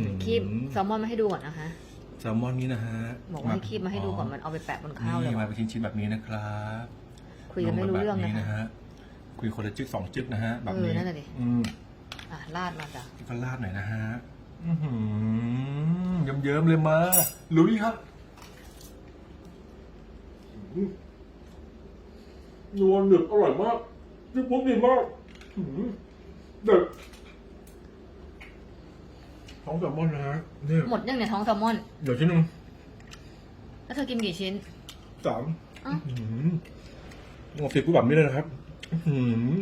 หือคีบแซลมอนมาให้ดูก่อนนะคะแซลมอนนี้นะฮะบอกว่าให้คีบมาให้ดูก่อนมันเอาไปแปะบนข้าวเลยนี่เหรมาอเป็นชิ้นๆแบบนี้นะครับ คุยกันไม่รู้เรื่องลนะมาแบบคะฮะคุยคนละจึกสองจึกนะฮะแบบนี้เออนั่นน่ะดิอืมอะราดมาจ้ะก็ราดหน่อยนะฮะอื้อหือเยิ้มๆเลยมาลุยครับนัวหนึบอร่อยมากจิ๊บปุ๊บดีมากอื้อหือเด็ด ท้องแซลมอนนะฮะนี่หมดยังเนี่ยท้องแซลมอน เดี๋ยวชิ้นหนึงแล้วเธอกินกี่ชิ้นสามอ้าวอื้อหือลองสิบกูแบบนี้เลยนะครับ อื้อหือ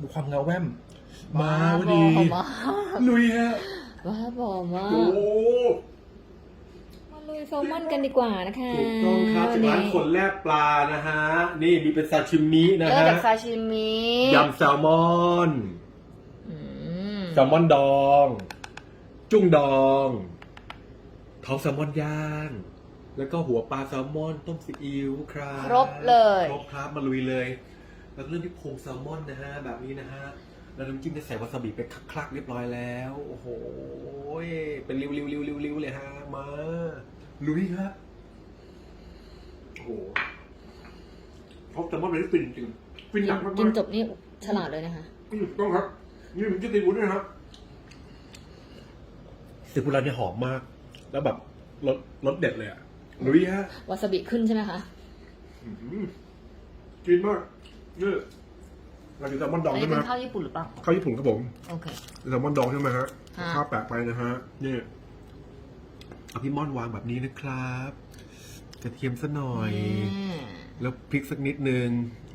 ดูความเงาแว่ม มาพอดีบ้าบอลุยฮะมากบ้าบอมากโอ้ มาลุยแซลมอนกันดีกว่านะคะถูกต้องครับจากร้านคนแลบปลานะฮะ นี่มีเป็นซาชิมินะเริ่มฮะจากซาชิมิยำแซลมอน อืม แซลมอนดอง จุ้งดองท้องแซลมอนย่าง แล้วก็หัวปลาแซลมอนต้มซีอิ๊วครับครบเลย ครบครับมาลุยเลย แล้วก็เริ่มที่โครงแซลมอนนะฮะแบบนี้นะฮะแล้วน้ำจิ้มจะใส่วาซาบิไปคลักๆเรียบร้อยแล้ว โอ้โหเป็นริ้วๆๆๆๆเลยฮะมาลุยครับโอ้โหท็อปแซลมอนเป็นที่ฟินจริงๆฟินหนักมากๆกินจบนี่ฉลาดเลยนะคะอืมต้องครับนี่มันจะตีวุ้นด้วยนะครับ ซีฟู้ดร้านนี้หอมมาก แล้วแบบรสรสเด็ดเลยอะลุยฮะวาซาบิขึ้นใช่ไหมคะอื้อหือกินมากนี่เรากินแซลมอนดอัอนงนี้ใช่ไหมเป็นข้าวญี่ปุ่นหรือเปล่า ข้าวญี่ปุ่นครับผมโอเค แซลมอนดองใช่ไหมฮะฮะข้าวแปะไปนะฮะนี่เอาพี่ม่อนวางแบบนี้นะครับกระเทียมสักหน่อยนี่แล้วพริกสักนิดนึง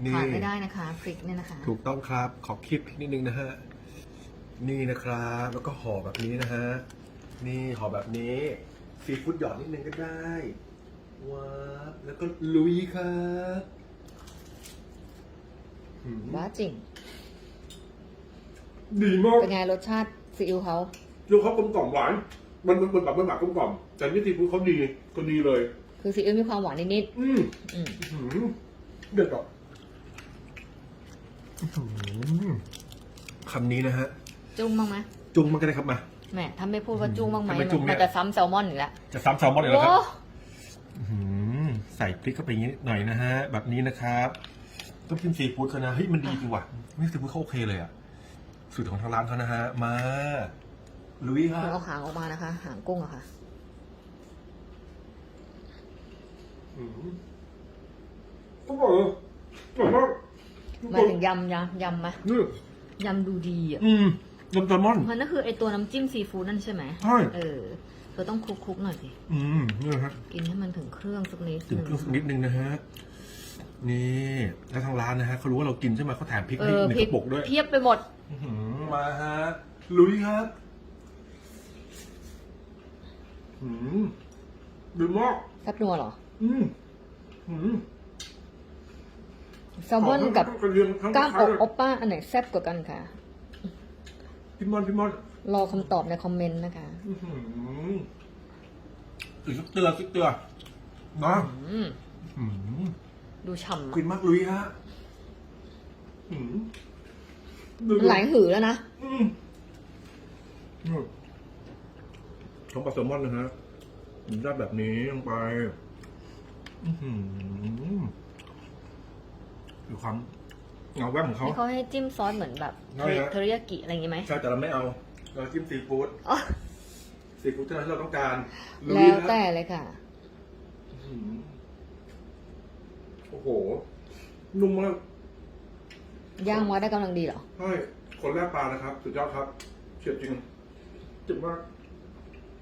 นี่ ขาดไม่ได้นะคะพริกเนี่ยนะคะ ถูกต้องครับ ขอคลิปนิดนึงนะฮะ นี่นะครับ แล้วก็ห่อแบบนี้นะฮะ นี่ห่อแบบนี้ซีฟู้ดหยอดนิดนึงก็ได้ว้าวแล้วก็ลุยครับหืมบ้าจริง ดีมาก เป็นไงรสชาติซีอิ๊วเขาดูเขากลมกล่อมหวาน มันมันมันแบบมันแบบกลมกล่อม แต่นี่ซีฟู้ดเขาดีก็ดีเลย คือซีอิ๊วมีความหวานนิดอืมๆอืมหืมเด็ดอะอื้อหือคำนี้นะฮะ จุ้งบ้างไหมจุงมันก็ได้ครับมา แหมถ้าไม่พูดว่าจุ้งบ้างไหมถ้าไม่จุ้งเนี่มัยนจะซ้ำแซลมอนอีกแล้วจะซ้ำแซลมอนอีกแล้วครับโอ้อื้อหือใส่พริกเข้าไปอย่างนี้หน่อยนะฮะ แบบนี้นะครับต้องกินซีฟู้ดเขานะเฮ้ยมันดีจริงว่ะนี่ซีฟู้ดเขาโอเคเลยอะสูตรของทางร้านเขานะฮะ มาลุยครัคุณบเอาหางออกมานะคะ หางกุ้งอะค่ะ อื้อหืออร่อยเลยอร่อยมากหมายถึงยำยำยำไหมนี่ยำดูดีอะอืม ยำแซลมอน มันนั่นคือไอตัวน้ำจิ้มซีฟู้ดนั่นใช่ไหมใช่ เออเธอต้องคลุกๆหน่อยสิ อืมนี่นะฮะกินให้มันถึงเครื่องสักนิดถึงนึงเครื่องสักนิดนึงนะฮะ นี่แล้วทางร้านนะฮะเขารู้ว่าเรากินใช่ไหมเขาแถมพริกเอให้อในพริกกระปุกด้วย เพียบไปหมด อื้อหือมาฮะ ลุยครับอืมดีมากแซ่บนัวเหรอ อืมอืมแซลมอนกับทั้งกระเทียมทั้งกล้ามตะอกไคร้โอปป้าอันไหนแซ่บกว่ากันค่ะ พี่มอนพี่มอนรอคำตอบในคอมเมนต์นะคะอื้อหืออีกสักเตือสักเตือนะอืมอืมดูฉ่ำกิอะนมากลุยฮะอืมมันไหลหือแล้วนะ อืมอืมของปลาแซลมอนนะฮะผมได้แบบนี้ลงไป อือหือดูความ เงาแวบของเขานี่เขาให้จิ้มซอสเหมือนแบบใช่ฮะเทริยากิอะไรอย่างงี้ไหม ใช่แต่เราไม่เอา เราจิ้มซีฟู้ดอ๋อ ซีฟู้ดเท่านั้นที่เราต้องการลุยแล้วนะแต่เลยค่ะ อื้อหือโอ้โห นุ่มมากย่างมาได้กำลังดีเหรอ ใช่คนแรกปลานะครับ สุดยอดครับเฉียบจริงเจ็บมาก